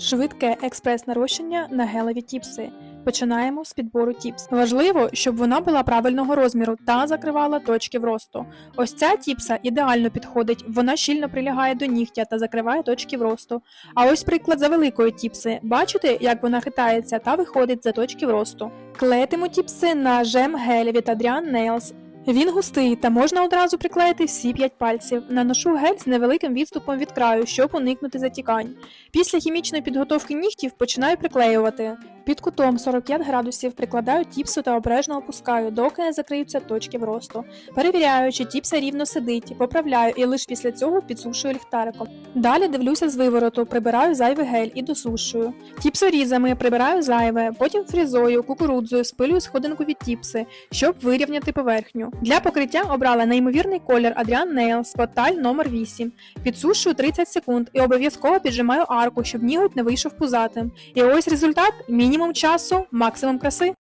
Швидке експрес-нарощення на гелеві тіпси. Починаємо з підбору тіпс. Важливо, щоб вона була правильного розміру та закривала точки вросту. Ось ця тіпса ідеально підходить, вона щільно прилягає до нігтя та закриває точки вросту. А ось приклад за великої тіпси. Бачите, як вона хитається та виходить за точки вросту. Клеїтиму тіпси на жем гель від Adrian Nails. Він густий та можна одразу приклеїти всі 5 пальців. Наношу гель з невеликим відступом від краю, щоб уникнути затікань. Після хімічної підготовки нігтів починаю приклеювати. Під кутом 45 градусів прикладаю тіпсу та обережно опускаю, доки не закриються точки вросту. Перевіряю, чи тіпса рівно сидить, поправляю і лише після цього підсушую ліхтариком. Далі дивлюся з вивороту, прибираю зайвий гель і досушую. Тіпсорізами прибираю зайве, потім фрізою, кукурудзою спилюю сходинку від тіпси, щоб вирівняти поверхню. Для покриття обрала неймовірний колір Adrian Nails Поталь номер 8 Підсушую 30 секунд і обов'язково піджимаю арку, щоб ніготь не вийшов пузатим. І ось результат мінімум часу, максимум краси.